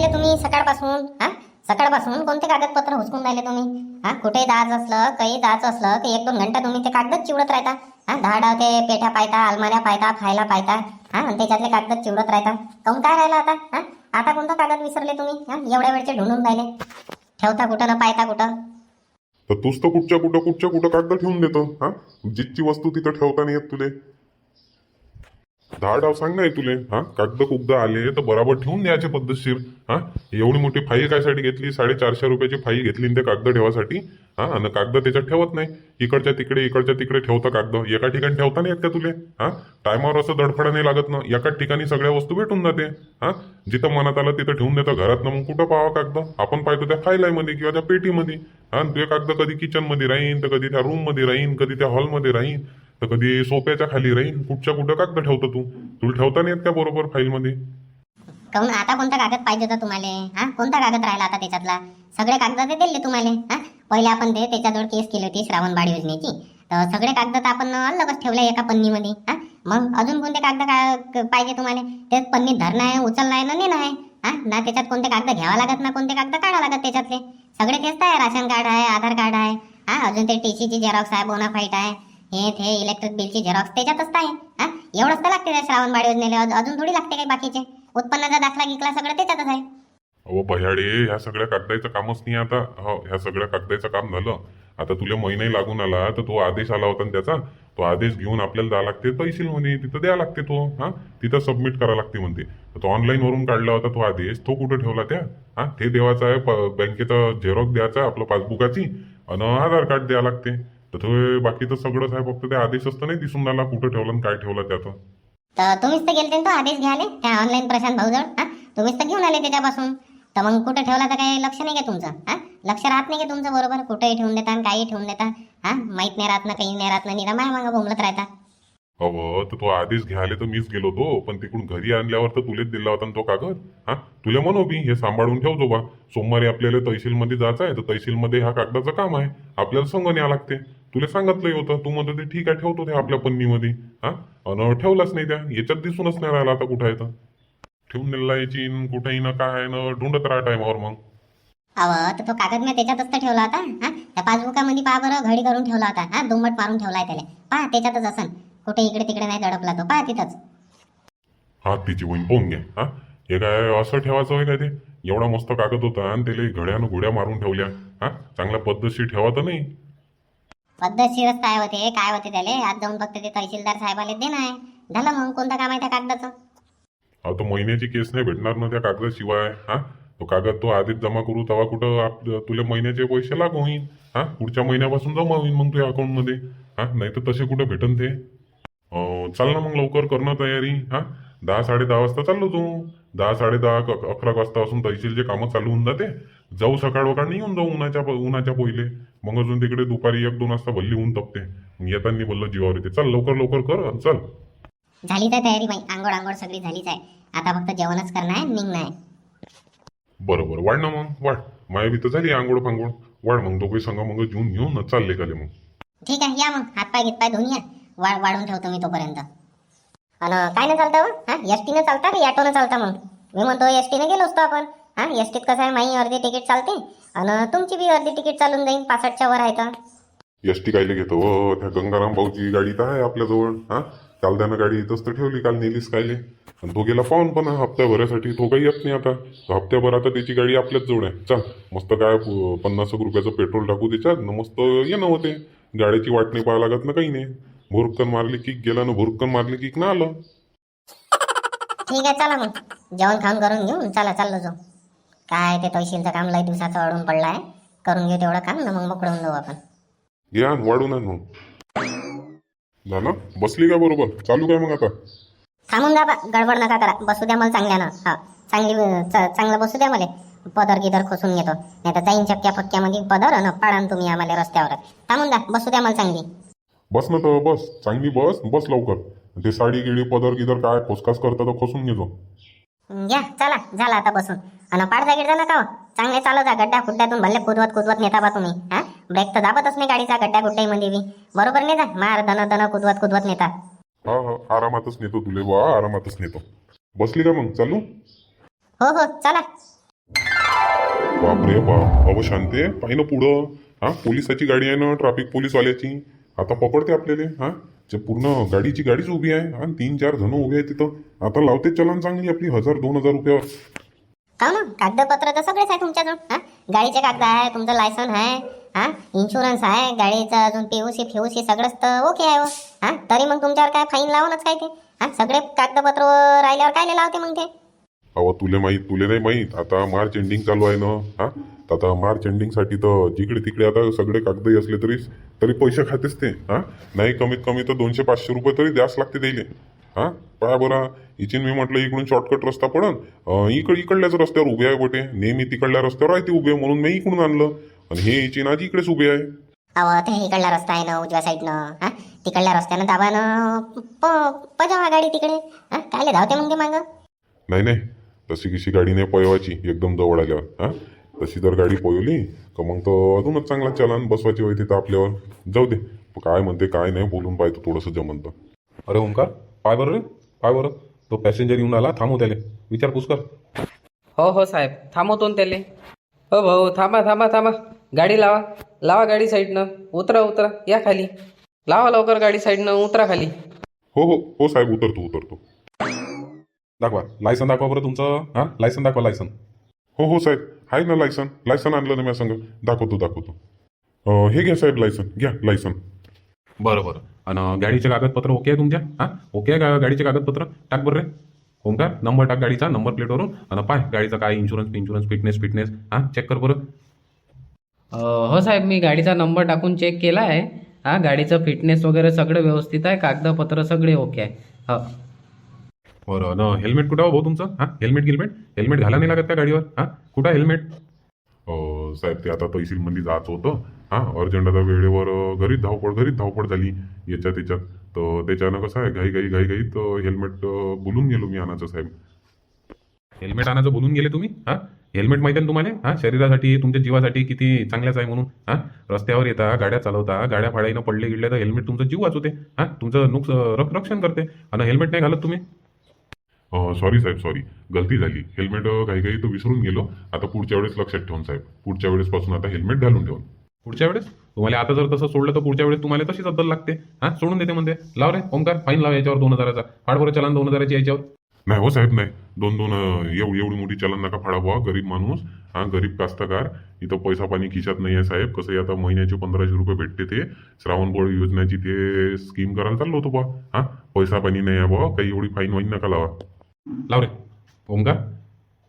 राहिले तुम्ही सकाळपासून हा? सकाळपासून कोणते कागदपत्र हुसकून राहिले तुम्ही? हा? कुठे जायचं असलं काही जायचं असलं की एक दोन घंटा तुम्ही ते कागदच चिवडत राहता. हा? दहा डाव ते पेठ्या पायता अलमाऱ्या पायता खायला पायता हा? आणि त्याच्यातले कागद चिवडत राहता. काऊन काय राहिलं आता? हा? आता कोणता कागद विसरले तुम्ही? हा? एवढ्या वेळचे ढूंढून राहिले. ठेवता कुठं ना पायता कुठं? तर तूच तर कुठच्या कुठं कुठच्या कुठं कागद ठेवून देतो हा? जितची वस्तू तिथं ठेवता नाही येत तुले. दहा डाव सांग नाही तुले. हा? कागद कुगद आले तर बराबर ठेवून द्यायचे पद्धतशीर. हा? एवढी मोठी फाईल कायसाठी घेतली? साडेचारशे रुपयाची फाईल घेतली ते कागद ठेवासाठी. हा? आणि कागद त्याच्यात ठेवत नाही. इकडच्या तिकडे इकडच्या तिकडे ठेवता कागद. एका ठिकाणी ठेवता नाही येत का तुले. हा? टायमावर असं दडफडा नाही लागत ना. एकाच ठिकाणी सगळ्या वस्तू भेटून जाते. हा? जिथं मनात आलं तिथं ठेवून देतं. घरात मग कुठं पाहावं कागद? आपण पाहतो त्या फाईलामध्ये किंवा त्या पेटीमध्ये. हा? आणि ते कागद कधी किचनमध्ये राहीन तर कधी त्या रूममध्ये राहीन कधी त्या हॉलमध्ये राहीन. तर कधी सोप्याच्या खाली राहीन. कुठच्या कुठं कागद ठेवतो तू? तुला ठेवता नाही येत का बरोबर फाईलमध्ये? काऊन आता कोणता कागद पाहिजे होता तुम्हाला? हा? कोणता कागद राहिला आता त्याच्यातला? सगळे कागद ते दिले तुम्हाला हा? पहिले आपण ते त्याच्याजवळ केस केली होती श्रावणबाळ योजनेची. तर सगळे कागद आपण अलगच ठेवले एका पन्नीमध्ये हा? मग अजून कोणते कागद का- पाहिजे तुम्हाला? तेच पन्नीत धरणं आहे उचलणं आहे ना नेणं आहे हा? ना त्याच्यात कोणते कागद घ्यावा लागत ना कोणते कागद काढावं लागत त्याच्यातले? सगळे तेच तर आहे राशन कार्ड आहे आधार कार्ड आहे हा? अजून ते टीसीची झेरॉक्स आहे बोनाफाईट आहे. हे ते इलेक्ट्रिक बिलची झेरॉक्स त्याच्यातच आहे. हा? एवढंच तर लागते त्या श्रावणबाळ योजनेला. अजून थोडी लागते काही बाकीचे. उत्पन्नाचा दाखला गिकला सगळं त्याच्यातच आहे. अहो भयाडे ह्या सगळ्या कागदाचं कामच नाही आता. हो ह्या सगळ्या कागदाचं काम झालं. आता तुला महिनाही लागून आला तर तो आदेश आला होता त्याचा. तो आदेश घेऊन आपल्याला द्या लागते तहसीलमध्ये तिथं द्या लागते तो. हा? तिथं सबमिट करा लागते म्हणते. तो ऑनलाईन वरून काढला होता तो आदेश. तो कुठं ठेवला त्या? हा? ते देवाचा आहे बँकेचा झेरॉक्स द्यायचा आपलं पासबुकाची. आणि आधार कार्ड द्यावं लागते. तर तो बाकीचं सगळंच आहे फक्त ते आदेश असतं नाही दिसून आला कुठं ठेवलं आणि काय ठेवलं त्याचं. तर तुम्हीच तर गेलते ना तो आदेश घ्यायला त्या ऑनलाईन प्रशांत भाऊजवळ हा? तुम्हीच तर घेऊन आले त्याच्यापासून. तर मग कुठे ठेवला तर काही लक्ष नाही का तुमचं हा? लक्ष राहत नाही का तुमचं बरोबर? कुठेही ठेवून देता आणि काही ठेवून देता हा? माहीत नाही राहत ना काही नाही राहत ना निरा माय मागं बोंबलत राहता. अहो तर तो आदेश घ्यायला तर मीच गेलो होतो पण तिकडून घरी आणल्यावर तर तुलेच दिला होता ना तो कागद हा? तुला म्हणू बी हे सांभाळून ठेवतो बा सोमवारी आपल्याला तहसीलमध्ये जायचं आहे तर तहसीलमध्ये ह्या कागदाचं काम आहे. आपल्याला संग न्यावं लागते. तुला सांगितलंही होतं तू म्हणतो ते ठीक आहे ठेवतो ते आपल्या पन्नीमध्ये. हा? अन ठेवलाच नाही त्या. याच्यात दिसूनच नाही राहिला आता कुठं आहे तर. ठेवून दिला याची न कुठेही ना काय ना ढूंढत राहा टायमावर मग. अव तर तो कागद मी त्याच्यातच तर ठेवला होता हा? त्या पासबुकामध्ये पहा बरं घडी करून ठेवला होता हा? दुम्मट मारून ठेवलाय त्याला. पहा त्याच्यातच असन. कुठे इकडे तिकडे नाही दडपला तो. पहा तिथंच. हा तिची वहीन पाहून घ्या हा? हे काय असं ठेवायचं होय काय ते? एवढा मस्त कागद होता आणि त्याला घड्यानं घोड्या मारून ठेवल्या हा? चांगल्या पद्धतशीर ठेवा तर नाही. पद्धतशीरच काय होते काय होते त्याले? आज जाऊन फक्त ते तहसीलदार साहेबाला दे नाही झालं मग कोणतं काम आहे त्या कागदाचं? अहो तो महिन्याची केस नाही भेटणार ना त्या कागदाशिवाय हा? तो कागद तो आधीच जमा करू तेव्हा कुठं आप तुला महिन्याचे पैसे लागू होईन हा? पुढच्या महिन्यापासून जमा होईन मग तुझ्या अकाउंटमध्ये हा? नाही तर तसे कुठं भेटन ते? अं, चाल ना मग लवकर कर ना तयारी हा? दहा साडे दहा वाजता चाललो तू दहा साडे दहा अकरा अकरा वाजतापासून तहसीलचे कामं चालू होऊन जाते. जाऊ सकाळ वकाळ नाही येऊन जाऊ उन्हाच्या उन्हाच्या पहिले. मग अजून तिकडे दुपारी एक दोन वाजता भल्ली ऊन तपते. मग येताना बोललं जीवावर येते. चल लवकर लवकर कर चल. झाली तर तयारी बाई. आंघोळ आंघोळ सगळी झालीच आहे. आता फक्त जेवणच करणं आहे निघणं आहे. बरं बरं वाढ ना मग. वाढ. माया तर झाली आंघोळ फांगोळ वाढ मग. दोघे संग मग घेऊन घेऊन न चालले का मग. ठीक आहे या मग. हातपाय घेतपाय धुवून या. वा वाढून ठेवतो मी तोपर्यंत. आणि काय नाही चालतं हो? हा? एस टीनं चालता की ऑटोनं चालता मग? मी म्हणतो एस टीनं गेलो असतो आपण. हा एस टीत कसं आहे माही अर्धी तिकीट चालते? आणि तुमची बी अर्धी तिकीट चालून जाईल पासष्टच्या वर आहे तर. एस टी कायले घेतो हो त्या गंगाराम भाऊची गाडी तर आहे आपल्याजवळ हा? काल त्यानं गाडी इथंच तर ठेवली काल नेलीस कायले. आणि तो गेला पाहून पण हप्त्याभरासाठी तो काही येत नाही आता. हप्त्याभर आता त्याची गाडी आपल्याच जवळ आहे चल मस्त काय पन्नास रुपयाचं पेट्रोल टाकू त्याच्यात न मस्त येणं होते. गाड्याची वाट नाही पाहा लागत ना काही नाही. भुरकन मारली किक गेला ना भुरकन मारली किक ना आलं. ठीक आहे चला मग. जेवण खाऊन करून घेऊन चला चाललो जाऊ. काय ते तहसीलचं काम लय दिवसाचं अडून पडलं आहे करून घेऊ तेवढं काम ना मग मोकळून जाऊ आपण. घे आण वाढून आण मग झालं बसली का बरोबर? चालू काय मग आता? थांबून जा बा गडबड नका करा. बसू द्या मला चांगल्यानं. हा चांगली च- चांगलं बसू द्या मला. पदर गिदर खोसून घेतो. नाही तर जाईन चक्क्या फक्क्यामध्ये पदर आणि पाडान तुम्ही आम्हाला रस्त्यावर. थांबून द्या बसू द्या मला चांगली. बस ना तर बस. चांगली बस बस लवकर. ते साडी गिडी पदर गिदर काय खोसकास करता तर खोसून घेतो. घ्या चला झाला आता बसून. आणि पाडजा गिडजा नका. चांगले चालू जा गड्डा खुड्ड्यातून भल्ले कुदवत कुदवत नेता बा तुम्ही हा? ब्रेक तर दाबतच नाही गाडीचा गड्ड्या गुड्ड्यामध्ये बी. बरोबर नाही जा मार दन दन कुदवत कुदवत नेता. हा हा आरामातच नेतो तुले बा आरामातच नेतो. बसली का मग? चालू? हो हो चला. बापरे बाप अहो शांते पाहि ना पुढं. हा पोलिसाची गाडी आहे ना ट्रॅफिक पोलीसवाल्याची आता पकडते आपल्याला हा? पूर्ण गाडीची गाडीच उभी आहे. हा तीन चार जण उभे आहेत तिथं. आता लावते चलन चांगली आपली हजार दोन हजार रुपयावर. का ना कागदपत्र तर सगळेच आहे तुमच्याजवळ. हा? गाडीचे कागद आहे तुमचं लायसन आहे हा? इन्शुरन्स आहे गाडीचं अजून पीओसी फिओसी सगळंच तर ओके आहे हो. हा? तरी मग तुमच्यावर काय फाईन लावूनच काय ते? हा? सगळे कागदपत्र राहिल्यावर काय लावते मग ते? अहो तुले माहीत तुले नाही माहीत. आता मार्च एंडिंग चालू आहे ना. हा? तर आता मार्च एंडिंगसाठी तर जिकडे तिकडे आता सगळे कागदही असले तरी तरी पैसे खातेच ते हा? नाही कमीत कमी तर दोनशे पाचशे रुपये तरी द्यास लागते द्यायले हा? पहा बरं इचिन मी म्हटलं इकडून शॉर्टकट रस्ता पडन इकड इकडल्याच रस्त्यावर उभे आहे बोटे नेहमी तिकडल्या रस्त्यावर आहे ते उभे म्हणून मी इकडून आणलं आणि हे इचिन आज इकडेच उभे आहे. अहो ते इकडला रस्ता आहे ना उजव्या साईडनं हा? तिकडल्या रस्त्यानं दाबानं प- पजावा गाडी तिकडे हा? कायले धावते मग ते मागं? नाही नाही तशी कशी गाडी नाही पळवायची एकदम जवळ आल्यावर हा? तशी जर गाडी पळवली का मग तर अजूनच चांगला चलन बसवायची होती तर आपल्यावर? जाऊ दे. काय म्हणते काय नाही बोलून पाहिजे थोडंसं जमन तर अरे ओंकार पाय बरं रे पाय बरं. तो पॅसेंजर येऊन आला थांबव त्याले. विचारपूस कर. हो हो साहेब थांबवतो ना त्याले. हो भाऊ थांबा थांबा थांबा. गाडी लावा. लावा गाडी साईडनं. उतरा उतरा. या खाली. लावा लवकर गाडी साईडनं. उतरा खाली. हो हो हो साहेब उतरतो उतरतो. दाखवा. लायसन दाखवा बरं तुमचं. हां? लायसन दाखवा लायसन हो हो साहेब. आहे ना लायसन लायसन आणलं ना मी संग दाखवतो दाखवतो हे घ्या साहेब लायसन घ्या लायसन बरं बरं आणि गाडीचे कागदपत्र ओके आहे तुमच्या हां ओके आहे का गाडीचे कागदपत्र टाक बरं रे ओंकार नंबर टाक गाडीचा नंबर प्लेटवरून आणि पाय गाडीचा काय इन्शुरन्स इन्शुरन्स फिटनेस फिटनेस हां चेक कर बरं अं, हो साहेब मी गाडीचा नंबर टाकून चेक केला आहे हा गाडीचं फिटनेस वगैरे सगळं व्यवस्थित आहे कागदपत्र सगळे ओके आहे हो बरं न हेल्मेट कुठं हो भाऊ तुमचं? हां? हेल्मेट गिल्मेट? हेल्मेट घाला नाही लागत का गाडीवर? हां? कुठं आहे हेल्मेट साहेब ते आता तहसीलमध्ये जायचं होतं. हां अर्जंट आता वेळेवर घरीच धावपळ घरीच धावपळ झाली. याच्यात त्याच्यात तर त्याच्यानं कसं आहे घाई घाई घाई घाई तर हेल्मेट बोलून गेलो मी आणायचं साहेब. हेल्मेट आणायचं बोलून गेले तुम्ही? हां? हेल्मेट माहिती आहे तुम्हाला? हां? शरीरासाठी तुमच्या जीवासाठी किती चांगल्याच आहे म्हणून. हां? रस्त्यावर येता गाड्या चालवता गाड्या फाडाईनं पडले गिडले तर हेल्मेट तुमचं जीव वाचवते. हां? तुमचं नुकस रक- रक्षण करते. आणि हेल्मेट नाही घालत तुम्ही? सॉरी साहेब सॉरी गलती झाली. हेल्मेट घाई घाई तर विसरून गेलो. आता पुढच्या वेळेस लक्षात ठेवून साहेब. पुढच्या वेळेस पासून आता हेल्मेट घालून ठेवून. पुढच्या वेळेस? तुम्हाला आता जर तसं सोडलं तर पुढच्या वेळेस तुम्हाला तशीच अद्दल लागते. हां? सोडून देते म्हणते. लाव रे ओंकार. फाईन लाव याच्यावर दोन हजाराचा. फाड बरं चलन दोन हजाराची याच्यावर. नाही हो साहेब नाही. दोन दोन एवढी एवढी मोठी चलन नका फाडा बुवा गरीब माणूस हा. गरीब कास्तकार. इथं पैसा पाणी खिशात नाही आहे साहेब. कसं आता महिन्याचे पंधराशे रुपये भेटते ते. श्रावणबळ योजनेची ते स्कीम करायला चाललो होतो बुवा. हा? पैसा पाणी नाही आहे बुवा. काही एवढी फाईन वाईन नका लावा. लाव रे. ओंकार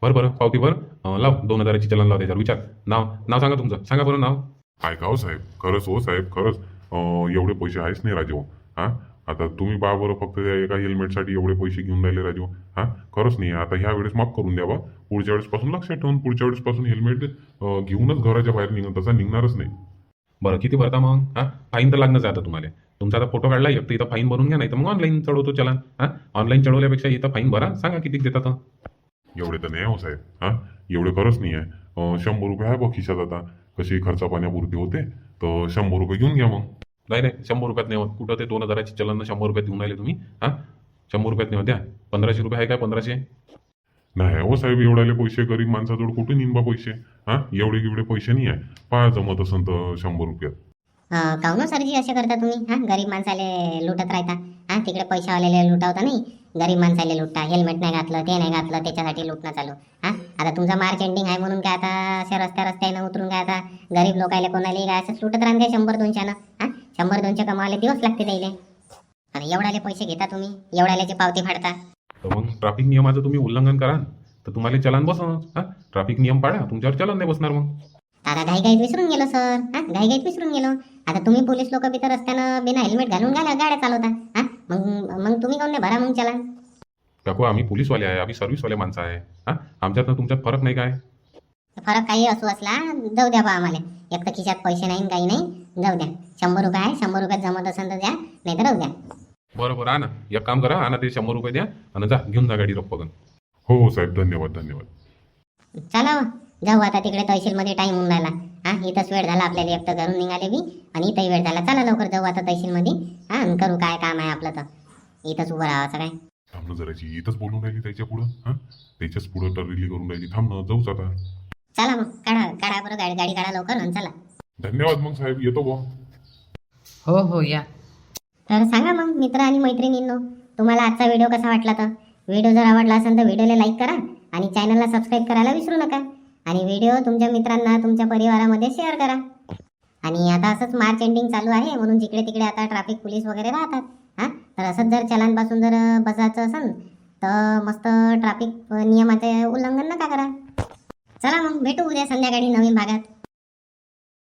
बरं बरं. पावती बरं लाव. दोन हजाराची चलन लाव त्याच्यावर. विचार. नाव. नाव सांगा तुमचं. सांगा बरं नाव. ऐका हो साहेब. खरंच हो साहेब खरंच. एवढे पैसे आहेच नाही राजू. हा? आता तुम्ही बा बरं फक्त त्या एका हेल्मेटसाठी एवढे पैसे घेऊन राहिले राजू. हा? खरंच नाही. आता ह्या वेळेस माफ करून द्यावा पुढच्या वेळेस पासून लक्षात ठेवून पुढच्या वेळेस पासून हेल्मेट घेऊनच घराच्या बाहेर निघत तसा निघणारच नाही. बरं किती भरता मग? हां? फाईन तर लागणंच आहे आता तुम्हाला. तुमचा आता फोटो काढला एक तर इथं फाईन भरून घ्या नाही तर मग ऑनलाईन चढवतो चलन हां? ऑनलाईन चढवल्यापेक्षा इथं फाईन भरा. सांगा किती देतात. एवढे तर नाही हो साहेब. हा? एवढे खरंच नाही आहे शंभर रुपये आहे बघ खिशात आता. कशी खर्चा पाण्यापुरती होते तर शंभर रुपये घेऊन घ्या मग. नाही नाही शंभर रुपयात नाही होत. कुठं ते दोन हजाराची चलन शंभर रुपयात देऊन राहिले तुम्ही? हां? शंभर रुपयात नाही होत्या पंधराशे रुपये आहे काय पंधराशे? नाही हो साहेब एवढ्याले पैसे गरीब माणसाजवळ कुठे निंबा पैसे? हा? एवढे एवढे पैसे नाही आहे पहा जमत असेल तर शंभर रुपयात. अं, काहून सरजी असे करता तुम्ही? हा गरीब माणसाले लुटत राहता. हा तिकडे पैशावालेले लुटावता नाही. गरीब माणसाले लुटता हेल्मेट नाही घातलं ते नाही घातलं त्याच्यासाठी लुटणं चालू. हा आता तुमचा मार्च एंडिंग आहे म्हणून काय आता अशा रस्त्या रस्त्यानं उतरून काय आता गरीब लोकायला कोणाला काय असं लुटत राहते शंभर दोनशेनं? हा शंभर दोनशे कमावले दिवस लागते त्याले आणि एवढ्याले पैसे घेता तुम्ही? एवढ्याल्याचे पावती फाडता. मग ट्रॅफिक नियमाचं तुम्ही उल्लंघन करा तर तुम्हाला चलन बसणार हां ट्रॅफिक नियम पाळा तुमच्यावर चलन नाही बसणार मग. आता घाईघाईत विसरून गेलो सर. हा घाईघाईत विसरून गेलो. आता तुम्ही पोलीस लोक बी तर रस्त्यानं बिना हेल्मेट घालून गाड्या गाड्या चालवता. हा मग मग तुम्ही कोण नाही? भरा मग चला. काकू आम्ही पोलीसवाले आहे आम्ही सर्व्हिसवाले माणसं आहे. हां आमच्यात ना तुमच्यात फरक नाही काय? फरक काही असू असला जाऊ द्या बा आम्हाला. एक तर खिशात पैसे नाही न काही नाही. जाऊ द्या. शंभर रुपये आहे शंभर रुपयात जमत असेल तर द्या नाही तर राहू द्या. बरं बरं आणा. एक काम करा आणा ते शंभर रुपये द्या आणि जा घेऊन जा गाडी रोख हो हो साहेब धन्यवाद धन्यवाद. चला जाऊ आता तिकडे तहसीलमध्ये टाईम होऊन राहिला. हा इथंच वेळ झाला आपल्याला एक तर घरून निघाले बी आणि इथंही वेळ झाला. चला लवकर जाऊ आता तहसीलमध्ये. हा आणि करू काय काम आहे आपलं तर. इथंच उभं राहावं काय? थांबणं जराची इथंच बोलून राहिली त्याच्या पुढं हा? त्याच्याच पुढं टरली करून राहिली. थांबणं जाऊच आता. चला मग काढा काढा बरं गाडी. गाडी काढा लवकर आणि चला. धन्यवाद मग साहेब. येतो बुवा. हो हो या. तर सांगा मग मित्र आणि मैत्रिणींनो तुम्हाला आजचा व्हिडिओ कसा वाटला तर? व्हिडिओ जर आवडला असेल तर व्हिडिओला लाईक करा आणि चॅनलला सबस्क्राईब करायला विसरू नका. आणि व्हिडिओ तुमच्या मित्रांना तुमच्या परिवारामध्ये शेअर करा. आणि आता असंच मार्च एंडिंग चालू आहे म्हणून जिकडे तिकडे आता ट्रॅफिक पोलीस वगैरे राहतात. हां? तर असंच जर चलानपासून जर बसायचं असेल तर मस्त ट्रॅफिक नियमाचे उल्लंघन नका करा. चला मग भेटू उद्या संध्याकाळी नवीन भागात.